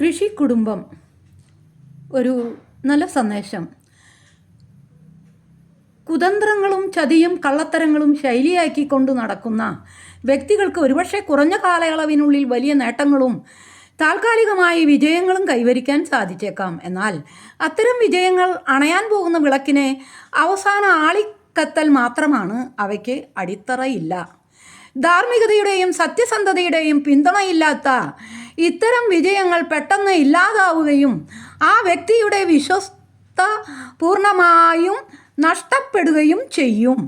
കൃഷി കുടുംബം ഒരു നല്ല സന്ദേശം. കുതന്ത്രങ്ങളും ചതിയും കള്ളത്തരങ്ങളും ശൈലിയാക്കി കൊണ്ടു നടക്കുന്ന വ്യക്തികൾക്ക് ഒരുപക്ഷെ കുറഞ്ഞ കാലയളവിനുള്ളിൽ വലിയ നേട്ടങ്ങളും താൽക്കാലികമായി വിജയങ്ങളും കൈവരിക്കാൻ സാധിച്ചേക്കാം. എന്നാൽ അത്തരം വിജയങ്ങൾ അണയാൻ പോകുന്ന വിളക്കിനെ അവസാന ആളിക്കത്തൽ മാത്രമാണ് അവയ്ക്ക് അടിത്തറയില്ല. ധാർമ്മികതയുടെയും സത്യസന്ധതയുടെയും പിന്തുണയില്ലാത്ത ഇത്തരം വിജയങ്ങൾ പെട്ടെന്ന് ഇല്ലാതാവുകയും ആ വ്യക്തിയുടെ വിശ്വസ്ത പൂർണമായും നഷ്ടപ്പെടുകയും ചെയ്യും.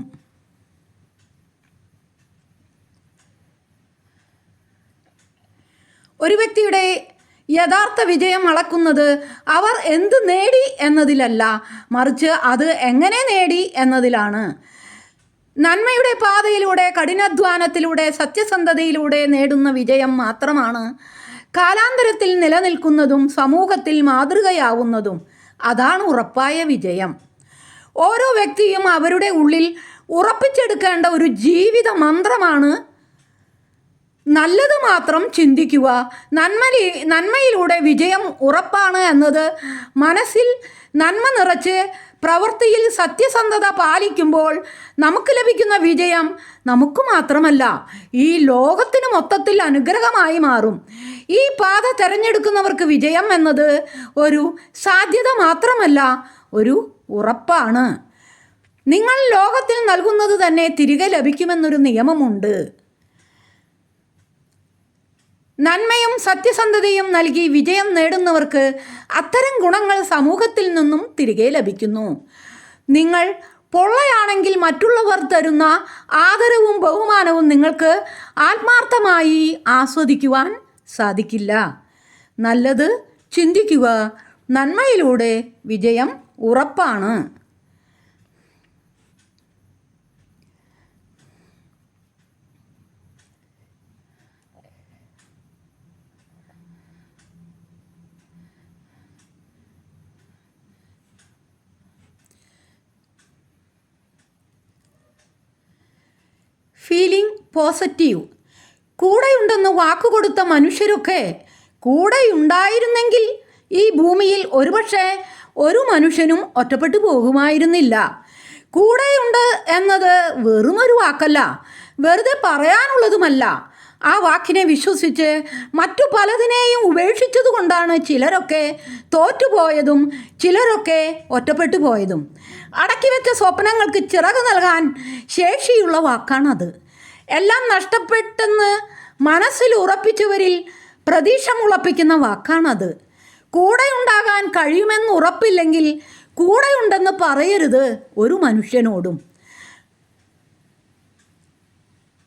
ഒരു വ്യക്തിയുടെ യഥാർത്ഥ വിജയം അളക്കുന്നത് അവർ എന്ത് നേടി എന്നതിലല്ല മറിച്ച് അത് എങ്ങനെ നേടി എന്നതിലാണ്. നന്മയുടെ പാതയിലൂടെ കഠിനാധ്വാനത്തിലൂടെ സത്യസന്ധതയിലൂടെ നേടുന്ന വിജയം മാത്രമാണ്. കാലാന്തരത്തിൽ നിലനിൽക്കുന്നതും സമൂഹത്തിൽ മാതൃകയാവുന്നതും അതാണ് ഉറപ്പായ വിജയം. ഓരോ വ്യക്തിയും അവരുടെ ഉള്ളിൽ ഉറപ്പിച്ചെടുക്കേണ്ട ഒരു ജീവിത മന്ത്രമാണ് നല്ലത് മാത്രം ചിന്തിക്കുക. നന്മലി നന്മയിലൂടെ വിജയം ഉറപ്പാണ് എന്നത് മനസ്സിൽ നന്മ നിറച്ച് പ്രവൃത്തിയിൽ സത്യസന്ധത പാലിക്കുമ്പോൾ നമുക്ക് ലഭിക്കുന്ന വിജയം നമുക്ക് മാത്രമല്ല ഈ ലോകത്തിന് മൊത്തത്തിൽ അനുഗ്രഹമായി മാറും. ഈ പാത തിരഞ്ഞെടുക്കുന്നവർക്ക് വിജയം എന്നത് ഒരു സാധ്യത മാത്രമല്ല ഒരു ഉറപ്പാണ്. നിങ്ങൾ ലോകത്തിൽ നൽകുന്നത് തന്നെ തിരികെ ലഭിക്കുമെന്നൊരു നിയമമുണ്ട്. നന്മയും സത്യസന്ധതയും നൽകി വിജയം നേടുന്നവർക്ക് അത്തരം ഗുണങ്ങൾ സമൂഹത്തിൽ നിന്നും തിരികെ ലഭിക്കുന്നു. നിങ്ങൾ പൊള്ളയാണെങ്കിൽ മറ്റുള്ളവർ തരുന്ന ആദരവും ബഹുമാനവും നിങ്ങൾക്ക് ആത്മാർത്ഥമായി ആസ്വദിക്കുവാൻ സാധിക്കില്ല. നല്ലത് ചിന്തിക്കുക. നന്മയിലൂടെ വിജയം ഉറപ്പാണ്. Feeling positive. കൂടെയുണ്ടെന്ന് വാക്കുകൊടുത്ത മനുഷ്യരൊക്കെ കൂടെയുണ്ടായിരുന്നെങ്കിൽ ഈ ഭൂമിയിൽ ഒരുപക്ഷെ ഒരു മനുഷ്യനും ഒറ്റപ്പെട്ടു പോകുമായിരുന്നില്ല. കൂടെയുണ്ട് എന്നത് വെറുമൊരു വാക്കല്ല വെറുതെ പറയാനുള്ളതുമല്ല. ആ വാക്കിനെ വിശ്വസിച്ച് മറ്റു പലതിനെയും ഉപേക്ഷിച്ചതുകൊണ്ടാണ് ചിലരൊക്കെ തോറ്റുപോയതും ചിലരൊക്കെ ഒറ്റപ്പെട്ടു പോയതും. അടക്കി വെച്ച സ്വപ്നങ്ങൾക്ക് ചിറക് നൽകാൻ ശേഷിയുള്ള വാക്കാണത്. എല്ലാം നഷ്ടപ്പെട്ടെന്ന് മനസ്സിൽ ഉറപ്പിച്ചവരിൽ പ്രതീക്ഷ മുളപ്പിക്കുന്ന വാക്കാണത്. കൂടെ ഉണ്ടാകാൻ കഴിയുമെന്ന് ഉറപ്പില്ലെങ്കിൽ കൂടെയുണ്ടെന്ന് പറയരുത് ഒരു മനുഷ്യനോടും.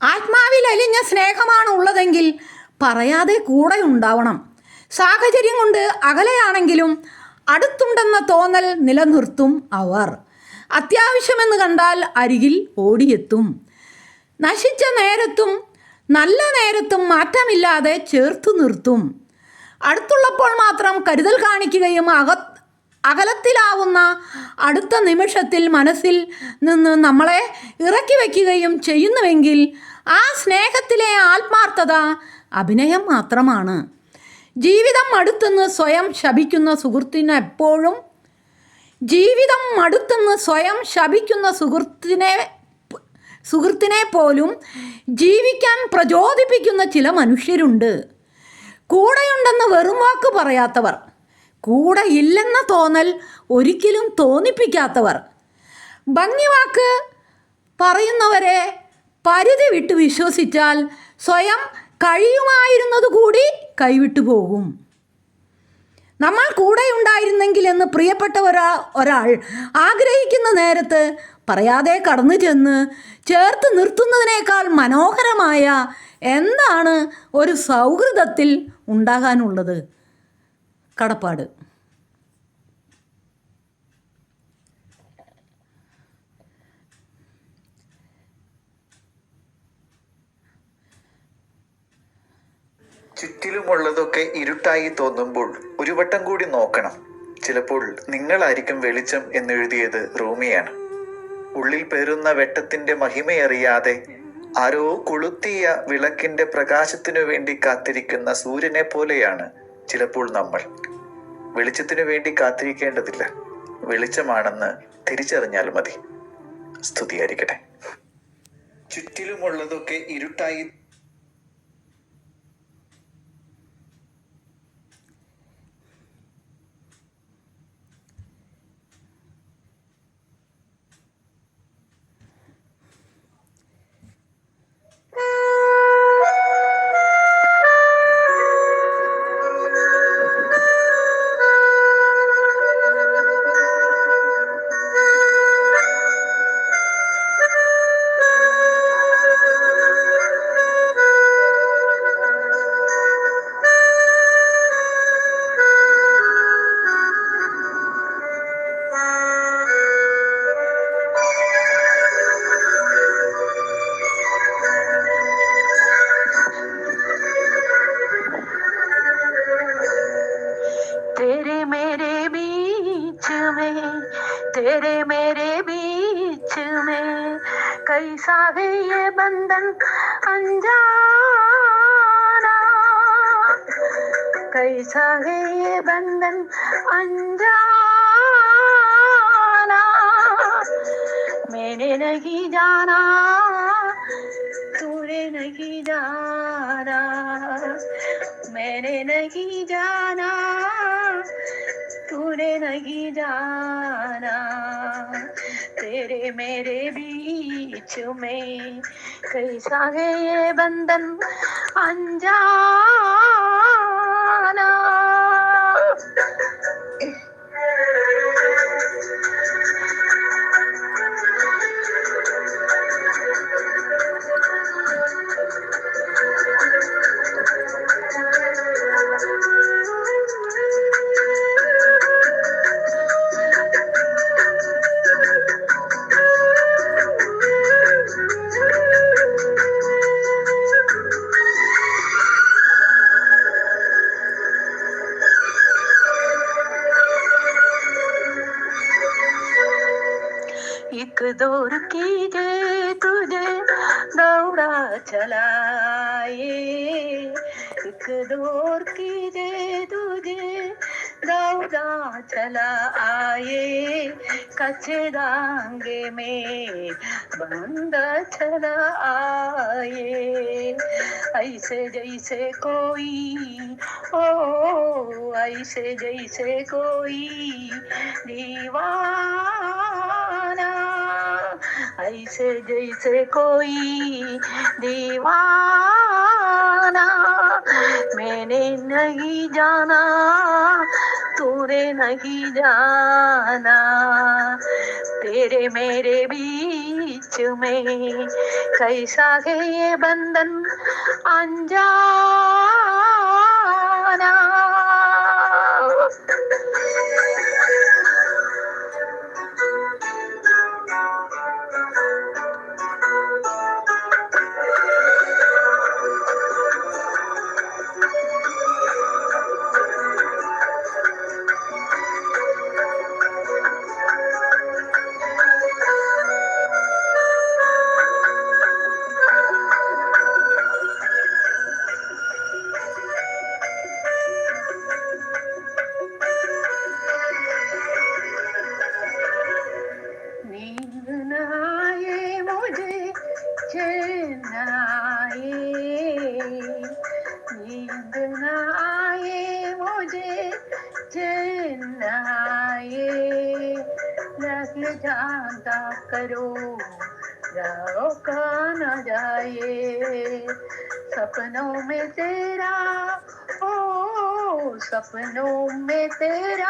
ആത്മാവിൽ അലിഞ്ഞ സ്നേഹമാണ് ഉള്ളതെങ്കിൽ പറയാതെ കൂടെ ഉണ്ടാവണം സാഹചര്യം കൊണ്ട് അകലെയാണെങ്കിലും അടുത്തുണ്ടെന്ന തോന്നൽ നിലനിർത്തും അവർ. അത്യാവശ്യമെന്ന് കണ്ടാൽ അരികിൽ ഓടിയെത്തും. നശിച്ച നേരത്തും നല്ല നേരത്തും മാറ്റമില്ലാതെ ചേർത്തു നിർത്തും. അടുത്തുള്ളപ്പോൾ മാത്രം കരുതൽ കാണിക്കുകയും അക അകലത്തിലാവുന്ന അടുത്ത നിമിഷത്തിൽ മനസ്സിൽ നിന്ന് നമ്മളെ ഇറക്കി വയ്ക്കുകയും ചെയ്യുന്നുവെങ്കിൽ ആ സ്നേഹത്തിലെ ആത്മാർത്ഥത അഭിനയം മാത്രമാണ്. ജീവിതം അടുത്തുനിന്ന് സ്വയം ശപിക്കുന്ന സുഹൃത്തിന് എപ്പോഴും ജീവിതം മടുത്തെന്ന് സ്വയം ശപിക്കുന്ന സുഹൃത്തിനെ സുഹൃത്തിനെ പോലും ജീവിക്കാൻ പ്രചോദിപ്പിക്കുന്ന ചില മനുഷ്യരുണ്ട്. കൂടെയുണ്ടെന്ന് വെറും വാക്ക് പറയാത്തവർ കൂടെ ഇല്ലെന്ന തോന്നൽ ഒരിക്കലും തോന്നിപ്പിക്കാത്തവർ. ഭംഗിവാക്ക് പറയുന്നവരെ പരിധി വിട്ട് വിശ്വസിച്ചാൽ സ്വയം കഴിയുമായിരുന്നത് കൂടി കൈവിട്ടു പോകും. നമ്മൾ കൂടെ ഉണ്ടായിരുന്നെങ്കിൽ എന്ന് പ്രിയപ്പെട്ട ഒരാ ഒരാൾ ആഗ്രഹിക്കുന്ന നേരത്ത് പറയാതെ കടന്നു ചെന്ന് ചേർത്ത് നിർത്തുന്നതിനേക്കാൾ മനോഹരമായ എന്താണ് ഒരു സൗഹൃദത്തിൽ ഉണ്ടാകാനുള്ളത്? കടപ്പാട്. ചുറ്റിലുമുള്ളതൊക്കെ ഇരുട്ടായി തോന്നുമ്പോൾ ഒരു വട്ടം കൂടി നോക്കണം. ചിലപ്പോൾ നിങ്ങളായിരിക്കും വെളിച്ചം എന്നെഴുതിയത് റൂമിയാണ്. ഉള്ളിൽ പേരുന്ന വെട്ടത്തിന്റെ മഹിമയറിയാതെ ആരോ കൊളുത്തിയ വിളക്കിന്റെ പ്രകാശത്തിനു വേണ്ടി കാത്തിരിക്കുന്ന സൂര്യനെ പോലെയാണ് ചിലപ്പോൾ നമ്മൾ. വെളിച്ചത്തിനു വേണ്ടി കാത്തിരിക്കേണ്ടതില്ല. വെളിച്ചമാണെന്ന് തിരിച്ചറിഞ്ഞാൽ മതി. സ്തുതിയായിരിക്കട്ടെ. ചുറ്റിലുമുള്ളതൊക്കെ ഇരുട്ടായി में, तेरे मेरे बीच में कैसा है ये बंधन अनजाना। कैसा है ये बंधन अनजाना। मैंने नहीं जाना, तूने नहीं जाना। मैंने नहीं जाना तूने नहीं जाना तेरे मेरे बीच में कैसा है ये बंधन अनजाना एक दौर कीजे तुझे दौड़ा चलाए। एक दौर कीजे तुझे दौड़ा चला आए कच्चे दांगे में बंद चला आए ऐसे जैसे कोई, ओ, ऐसे जैसे कोई दीवाना ऐसे जैसे कोई दीवाना, मैंने नहीं जाना, तूने नहीं जाना। तेरे मेरे बीच में कैसा है ये बंधन? अनजाना। चैन न आए लग जाता करो रोका न जाए। सपनों में तेरा, ओ, सपनों में तेरा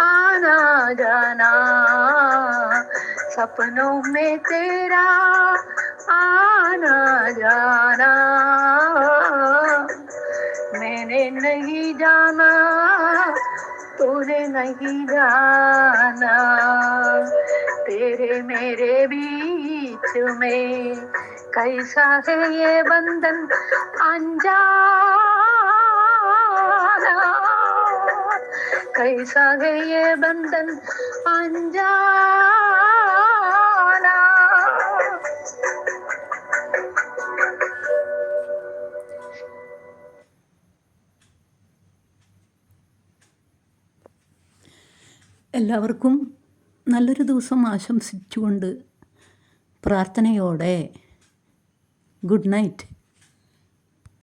आना जाना। सपनों में तेरा आना जाना। मैंने नहीं जाना तूने नहीं जाना। तेरे मेरे बीच में कैसा है ये बंधन अनजाना? कैसा है ये बंधन अनजाना? എല്ലാവർക്കും നല്ലൊരു ദിവസം ആശംസിച്ചുകൊണ്ട് പ്രാർത്ഥനയോടെ ഗുഡ് നൈറ്റ്.